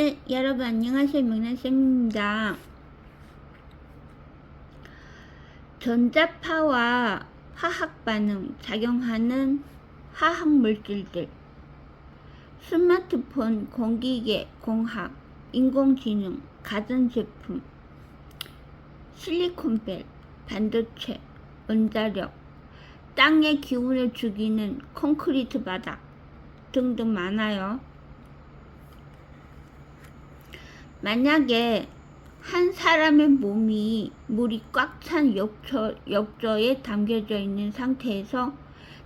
네, 여러분 안녕하세요. 명란쌤입니다. 전자파와 화학 반응 작용하는 화학 물질들 스마트폰, 공기계, 공학, 인공지능, 가전제품, 실리콘벨, 반도체, 원자력, 땅의 기운을 죽이는 콘크리트 바닥 등등 많아요. 만약에 한 사람의 몸이 물이 꽉찬 욕조, 욕조에 담겨져 있는 상태에서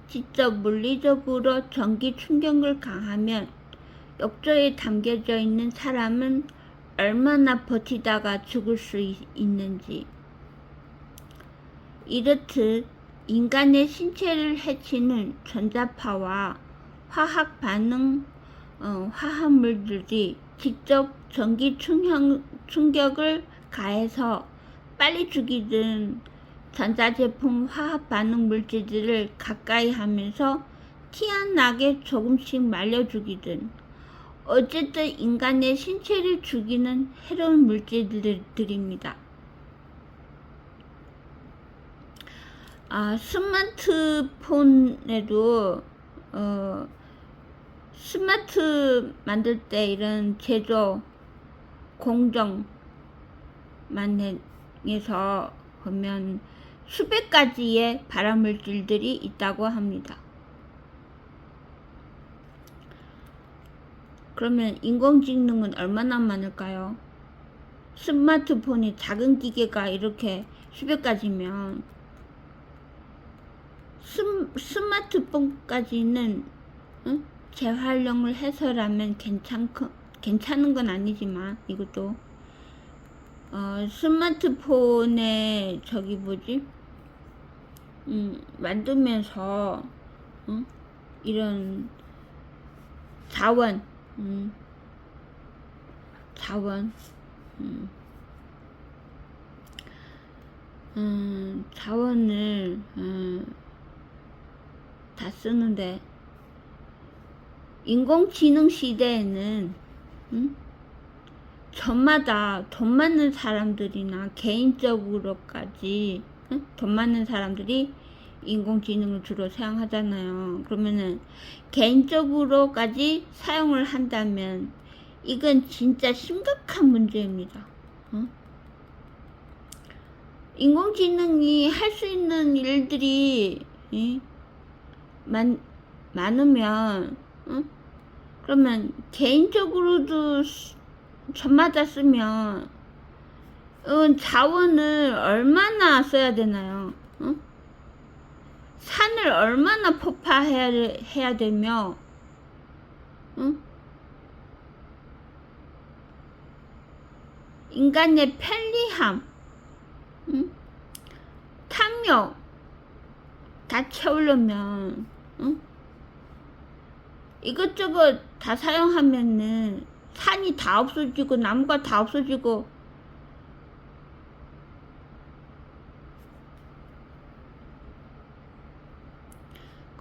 직접 물리적으로 전기 충격을 가하면 욕조에 담겨져 있는 사람은 얼마나 버티다가 죽을 수 있, 있는지. 이렇듯 인간의 신체를 해치는 전자파와 화학 반응 어, 화합물들이 직접 전기 충격, 충격을 가해서 빨리 죽이든 전자제품 화학 반응 물질들을 가까이 하면서 티 안 나게 조금씩 말려 죽이든 어쨌든 인간의 신체를 죽이는 해로운 물질들입니다. 아, 스마트폰에도 어, 스마트 만들 때 이런 제조 공정 만행에서 보면 수백 가지의 발암물질들이 있다고 합니다. 그러면 인공지능은 얼마나 많을까요? 스마트폰이 작은 기계가 이렇게 수백 가지면 스, 스마트폰까지는 응? 재활용을 해서라면 괜찮, 괜찮은 건 아니지만 이것도 어, 스마트폰에 저기 뭐지 음, 만들면서 응? 이런 자원 음, 자원 음, 음, 자원을 음, 다 쓰는데 인공지능 시대에는 음? 저마다 돈 많은 사람들이나 개인적으로까지 음? 돈 많은 사람들이 인공지능을 주로 사용하잖아요. 그러면은 개인적으로까지 사용을 한다면 이건 진짜 심각한 문제입니다. 어? 인공지능이 할 수 있는 일들이 예? 많, 많으면 응? 그러면 개인적으로도 저마다 쓰면 은 자원을 얼마나 써야 되나요? 응? 산을 얼마나 폭파해야 해야 되며 응? 인간의 편리함 응? 탐욕 다 채우려면 응? 이것저것 다 사용하면은 산이 다 없어지고 나무가 다 없어지고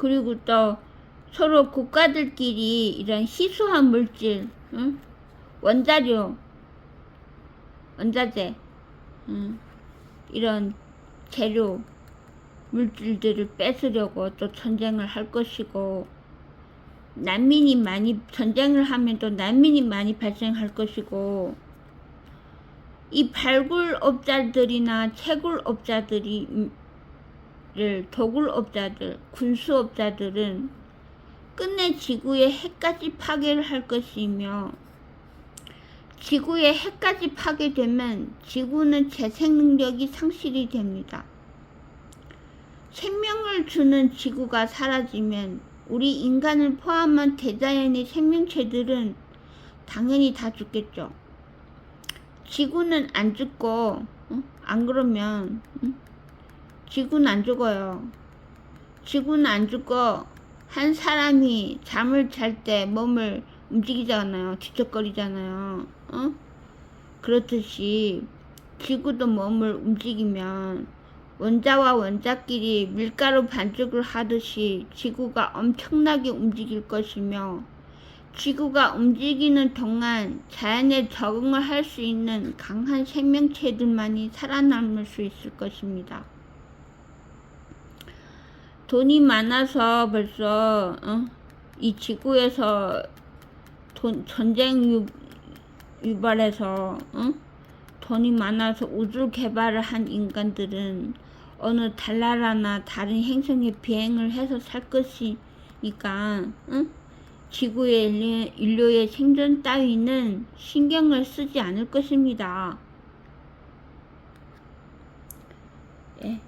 그리고 또 서로 국가들끼리 이런 희소한 물질, 응? 원자료, 원자재, 응? 이런 재료, 물질들을 뺏으려고 또 전쟁을 할 것이고, 난민이 많이 전쟁을 하면 또 난민이 많이 발생할 것이고 이 발굴업자들이나 채굴업자들이 도굴업자들, 군수업자들은 끝내 지구의 핵까지 파괴를 할 것이며 지구의 핵까지 파괴되면 지구는 재생 능력이 상실이 됩니다. 생명을 주는 지구가 사라지면 우리 인간을 포함한 대자연의 생명체들은 당연히 다 죽겠죠. 지구는 안 죽고, 어? 안 그러면, 응? 지구는 안 죽어요. 지구는 안 죽고, 한 사람이 잠을 잘 때 몸을 움직이잖아요. 뒤척거리잖아요. 어? 그렇듯이, 지구도 몸을 움직이면, 원자와 원자끼리 밀가루 반죽을 하듯이 지구가 엄청나게 움직일 것이며 지구가 움직이는 동안 자연에 적응을 할 수 있는 강한 생명체들만이 살아남을 수 있을 것입니다. 돈이 많아서 벌써 어? 이 지구에서 돈, 전쟁 유, 유발해서 어? 돈이 많아서 우주 개발을 한 인간들은 어느 달나라나 다른 행성에 비행을 해서 살 것이니까 응? 지구의 인류, 인류의 생존 따위는 신경을 쓰지 않을 것입니다. 예,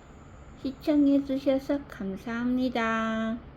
시청해 주셔서 감사합니다.